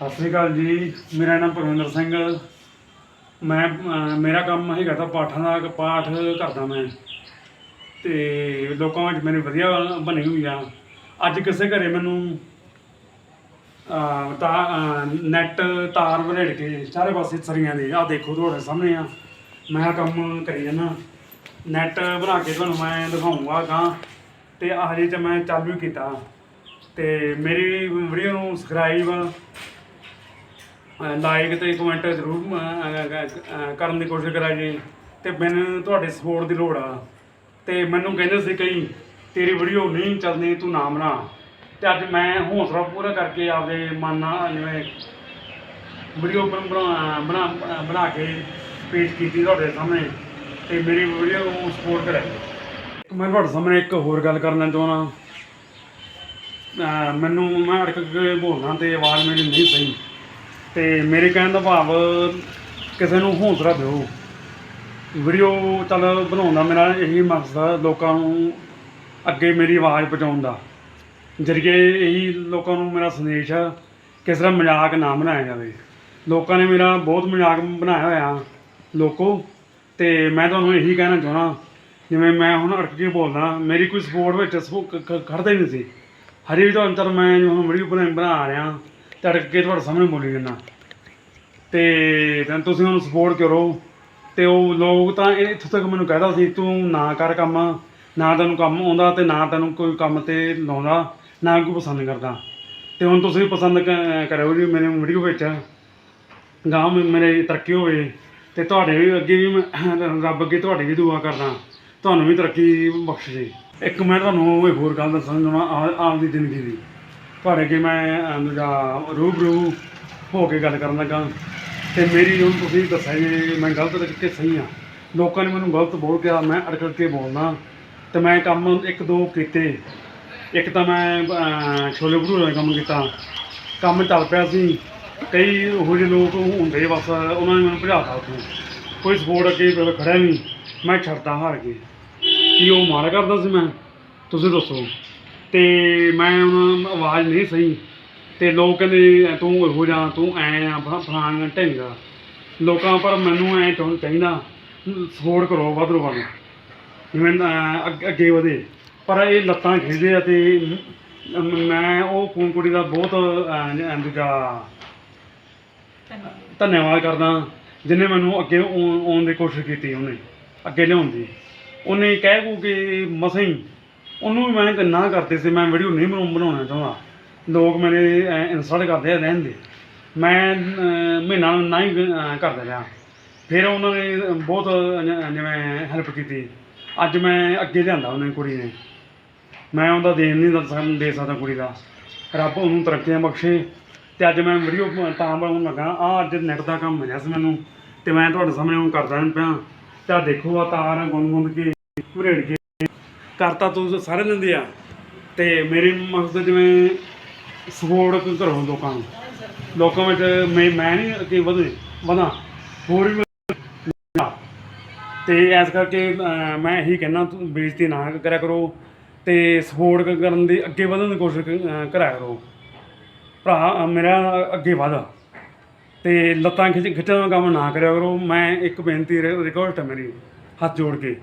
ਸਤਿ ਸ੍ਰੀ ਅਕਾਲ ਜੀ ਮੇਰਾ ਨਾਮ ਪਰਵਿੰਦਰ ਸਿੰਘ। ਮੈਂ ਮੇਰਾ ਕੰਮ ਹੈਗਾ ਤਾਂ ਪਾਠਾਂ ਦਾ ਪਾਠ ਕਰਦਾ ਮੈਂ। ਤੇ ਲੋਕਾਂ ਵਿੱਚ ਮੇਰੀ ਵਧੀਆ ਬਣੀ ਹੋਈ ਆ। ਅੱਜ ਕਿਸੇ ਘਰੇ ਮੈਨੂੰ ਅਹ, ਤਾਂ ਨੈਟ ਤਾਰ ਵੜੇੜ ਕੇ ਚਾਰੇ ਪਾਸੇ ਸਰੀਆਂ ਦੇ ਆ ਦੇਖੋ ਤੁਹਾਡੇ ਸਾਹਮਣੇ ਆ। ਮੈਂ ਆਹ ਕੰਮ ਕਰੀ ਜਾਂਦਾ ਨੈਟ ਬਣਾ ਕੇ ਤੁਹਾਨੂੰ ਮੈਂ ਦਿਖਾਉਂਗਾ ਗਾਂ ਤੇ ਆਹ ਜੇ ਤੇ ਮੈਂ ਚਾਲੂ ਕੀਤਾ। ਤੇ ਮੇਰੀ ਵੀਡੀਓ ਨੂੰ ਸਬਸਕ੍ਰਾਈਬ ਲਾਈਕ ਤੇ ਕਮੈਂਟ ਜ਼ਰੂਰ ਅਹ, ਕਰਨ ਦੀ ਕੋਸ਼ਿਸ਼ ਕਰਾਂ ਜੀ। ਤੇ ਮੈਨੂੰ ਤੁਹਾਡੇ ਸਪੋਰਟ ਦੀ ਲੋੜ ਆ। ਤੇ ਮੈਨੂੰ ਕਹਿੰਦੇ ਸੀ ਕਈ ਤੇਰੀ ਵੀਡੀਓ ਨਹੀਂ ਚੱਲਦੀ ਤੂੰ ਨਾ ਬਣਾ। ਤੇ ਅੱਜ ਮੈਂ ਹੌਸਲਾ ਪੂਰਾ ਕਰਕੇ ਆਪਦੇ ਮਨ ਨਾਲ ਜਿਵੇਂ ਵੀਡੀਓ ਬਣਾ ਬਣਾ ਬਣਾ ਕੇ ਪੇਸ਼ ਕੀਤੀ ਤੁਹਾਡੇ ਸਾਹਮਣੇ। ਤੇ ਮੇਰੀ ਵੀਡੀਓ ਨੂੰ ਸਪੋਰਟ ਕਰਾਈ ਮੈਂ ਤੁਹਾਡੇ ਸਾਹਮਣੇ ਇੱਕ ਹੋਰ ਗੱਲ ਕਰਨਾ ਚਾਹੁੰਦਾ। ਅਹ ਮੈਨੂੰ ਮੈਂ ਅੜਕ ਕੇ ਬੋਲਣਾ ਤੇ ਆਵਾਜ਼ ਮੇਰੀ ਨਹੀਂ ਸਹੀ। ਤੇ ਮੇਰੇ ਕਹਿਣ ਦਾ ਭਾਵ ਕਿਸੇ ਨੂੰ ਹੌਸਲਾ ਦਿਓ। ਵੀਡੀਓ ਚੱਲ ਬਣਾਉਣ ਦਾ ਮੇਰਾ ਇਹੀ ਮਕਸਦ ਲੋਕਾਂ ਨੂੰ ਅੱਗੇ ਮੇਰੀ ਆਵਾਜ਼ ਪਹੁੰਚਾਉਣ ਦਾ। ਜਰੀਏ ਇਹੀ ਲੋਕਾਂ ਨੂੰ ਮੇਰਾ ਸੰਦੇਸ਼ ਆ, ਕਿਸ ਤਰ੍ਹਾਂ ਮਜ਼ਾਕ ਨਾ ਬਣਾਇਆ ਜਾਵੇ। ਲੋਕਾਂ ਨੇ ਮੇਰਾ ਬਹੁਤ ਮਜ਼ਾਕ ਬਣਾਇਆ ਹੋਇਆ, ਲੋਕੋ। ਤੇ ਮੈਂ ਤੁਹਾਨੂੰ ਇਹੀ ਕਹਿਣਾ ਚਾਹਣਾ ਜਿਵੇਂ ਮੈਂ ਹੁਣ ਅੜਕ ਕੇ ਬੋਲਦਾ, ਮੇਰੀ ਕੋਈ ਸਪੋਰਟ ਵਿੱਚ ਸਪੋ- ਖ- ਖੜਦਾ ਹੀ ਨਹੀਂ ਸੀ। ਹਰੀ ਵੀ ਤੁਹਾਨੂੰ ਮੈਂ ਜੋ ਹੁਣ ਵੀਡੀਓ ਬਣਾ ਬਣਾ ਰਿਹਾ। ਤੇ ਕੇ ਤੁਹਾਡੇ ਸਾਹਮਣੇ ਬੋਲੀ ਜਾਂਦਾ। ਤੇ ਤਾਂ ਤੁਸੀਂ ਉਹਨੂੰ ਸਪੋਰਟ ਕਰੋ। ਤੇ ਉਹ ਲੋਕ ਤਾਂ ਇਹ ਇੱਥੋਂ ਤੱਕ ਮੈਨੂੰ ਕਹਿੰਦਾ ਸੀ, ਤੂੰ ਨਾ ਕਰ ਕੰਮ, ਨਾ ਤੈਨੂੰ ਕੰਮ ਆਉਂਦਾ ਤੇ ਨਾ ਤੈਨੂੰ ਕੋਈ ਕੰਮ ਤੇ ਲਾਉਂਦਾ, ਨਾ ਕੋਈ ਪਸੰਦ ਕਰਦਾ। ਤੇ ਹੁਣ ਤੁਸੀਂ ਪਸੰਦ ਕ- ਕਰਿਓ ਜੀ ਮੇਰੇ ਵੀਡੀਓ ਵਿੱਚ। ਗਾਂ ਮੇਰੇ ਤਰੱਕੀ ਹੋਵੇ। ਤੇ ਤੁਹਾਡੇ ਵੀ ਅੱਗੇ ਵੀ ਮੈਂ ਰੱਬ ਅੱਗੇ ਤੁਹਾਡੀ ਵੀ ਦੁਆ ਕਰਦਾ। ਤੁਹਾਨੂੰ ਵੀ ਤਰੱਕੀ ਬਖਸ਼ੇ। ਇੱਕ ਮੈਂ ਤੁਹਾਨੂੰ ਇਹ ਹੋਰ ਗੱਲ ਦੱਸਣਾ ਚਾਹੁੰਦਾ ਆ- ਆਪਦੀ ਜ਼ਿੰਦਗੀ ਦੀ। ਤੁਹਾਡੇ ਅੱਗੇ ਮੈਂ ਅਹ, ਰੂਬਰੂ ਹੋ ਕੇ ਗੱਲ ਕਰਨ ਲੱਗਾ। ਤੇ ਮੇਰੀ ਹੁਣ ਤੁਸੀਂ ਦੱਸਿਆ ਜੇ ਮੈਂ ਗਲਤ ਕਿ ਸਹੀ ਆ। ਲੋਕਾਂ ਨੇ ਮੈਨੂੰ ਗਲਤ ਬੋਲ ਕੇ ਮੈਂ ਅੜਕੜ ਕੇ ਬੋਲਣਾ ਤੇ ਮੈਂ ਕੰਮ ਇੱਕ ਦੋ ਕੀਤੇ। ਇੱਕ ਤਾਂ ਮੈਂ ਛੋਲੇ ਭਟੂਰੇ ਦਾ ਕੰਮ ਕੀਤਾ। ਕੰਮ ਚੱਲ ਪਿਆ ਸੀ। ਕਈ ਉਹੋ ਜਿਹੇ ਲੋਕ ਹੁੰਦੇ ਬਸ ਉਹਨਾਂ ਨੇ ਮੈਨੂੰ ਭਜਾਤਾ ਉੱਥੋਂ। ਕੋਈ ਸਪੋਰਟ ਅੱਗੇ ਫਿਰ ਖੜਿਆ ਨਹੀਂ ਮੈਂ ਛੱਡਦਾ ਹਾਰ ਕੇ। ਕੀ ਉਹ ਮਾੜਾ ਕਰਦਾ ਸੀ ਮੈਂ? ਤੁਸੀਂ ਦੱਸੋ। ਤੇ ਮੈਂ ਹੁਣ ਆਵਾਜ਼ ਨਹੀਂ ਸਹੀ। ਤੇ ਲੋਕ ਕਹਿੰਦੇ ਤੂੰ ਇਹੋ ਜਾ ਤੂੰ ਐ ਆ ਫਲਾਣ ਫਲਾਣਾ ਢੰਗਾ ਲੋਕਾਂ ਪਰ ਮੈਨੂੰ ਐ ਚਾਹੁੰ ਚਾਹੀਦਾ ਸਪੋਰਟ ਕਰੋ ਵੱਧ ਤੋਂ ਵੱਧ। ਜਿਵੇਂ ਅੱਗੇ ਵਧੇ। ਪਰ ਇਹ ਲੱਤਾਂ ਖਿੱਚਦੇ ਆ ਤੇ ਮੈਂ ਉਹ ਕੁ- ਕੁੜੀ ਦਾ ਬਹੁਤ ਅਹ, ਦੂਜਾ ਧੰਨਵਾਦ ਕਰਦਾ ਜਿਨੇ ਮੈਨੂੰ ਅੱਗੇ ਆਉਣ ਆਉਣ ਦੀ ਕੋਸ਼ਿਸ਼ ਕੀਤੀ ਉਹਨੇ ਅੱਗੇ ਲਿਆਉਣ ਦੀ। ਉਹਨੇ ਕਹਿ ਕੂ ਕਿ ਮਸਾਂ ਹੀ ਉਹਨੂੰ ਵੀ ਮੈਂ ਨਾ ਕਰਦੇ ਸੀ ਮੈਂ ਵੀਡੀਓ ਨਹੀਂ ਬਣਾਉ- ਬਣਾਉਣਾ ਚਾਹੁੰਦਾ। ਲੋਕ ਮੇਰੇ ਇਨਸਲਟ ਕਰਦੇ ਆ ਰਹਿਣ ਦੇ ਮੈਂ ਅਹ, ਮਹੀਨਾ ਨਾ ਹੀ ਅਹ, ਕਰਦਾ ਰਿਹਾ। ਫਿਰ ਉਹਨਾਂ ਨੇ ਬਹੁਤ ਜ- ਜਿਵੇਂ ਹੈਲਪ ਕੀਤੀ। ਅੱਜ ਮੈਂ ਅੱਗੇ ਲਿਆਂਦਾ ਉਹਨੇ ਕੁੜੀ ਨੇ। ਮੈਂ ਉਹਦਾ ਦੇਣ ਨਹੀਂ ਦੱਸ ਸਕਦਾ ਦੇ ਸਕਦਾ ਕੁੜੀ ਦਾ। ਰੱਬ ਉਹਨੂੰ ਤਰੱਕੀਆਂ ਬਖਸ਼ੇ। ਤੇ ਅੱਜ ਮੈਂ ਵੀਡੀਓ ਤਾਂ ਬਣਾਉਣ ਲੱਗਾ। ਆ ਅੱਜ ਨੈਟ ਦਾ ਕੰਮ ਮਿਲਿਆ ਸੀ ਮੈਨੂੰ। ਤੇ ਮੈਂ ਤੁਹਾਡੇ ਸਾਹਮਣੇ ਉਹ ਕਰਦਾ ਨਹੀਂ ਪਿਆ। ਤੇ ਦੇਖੋ ਆ ਤਾਰ ਗੁੰਨ ਗੁੰਨ ਕੇ ਭਰੇੜ ਕੇ। ਕਰਤਾ ਤੂੰ ਸਾਰੇ ਲੈਂਦੇ ਆ ਤੇ ਮੇਰੇ ਮਕਸਦ ਜਿਵੇਂ ਸਪੋਰਟ ਕਰੋ ਲੋਕਾਂ ਨੂੰ। ਲੋਕਾਂ ਵਿੱਚ ਮੈਂ ਮੈਂ ਨਹੀਂ ਅੱਗੇ ਵਧੇ, ਵਧਾਂ। ਹੋਰ ਵੀ ਵਧਾਂ। ਤੇ ਇਸ ਕਰਕੇ ਮੈਂ ਇਹੀ ਕਹਿਣਾ ਤੂੰ ਬੇਇੱਜ਼ਤੀ ਨਾ ਕਰਿਆ ਕਰੋ ਤੇ ਸਪੋਰਟ ਕਰਨ ਦੀ ਅੱਗੇ ਵਧਣ ਦੀ ਕੋਸ਼ਿਸ਼ ਕਰਿਆ ਕਰੋ। ਭਰਾ, ਮੇਰਾ ਅੱਗੇ ਵਧਾ। ਤੇ ਲੱਤਾਂ ਖਿੱਚ, ਖਿੱਚਣ ਦਾ ਕੰਮ ਨਾ ਕਰਿਆ ਕਰੋ। ਮੈਂ ਇੱਕ ਬੇਨਤੀ ਰਿਕਵੈਸਟ ਹੈ ਮੇਰੀ, ਹੱਥ ਜੋੜ ਕੇ।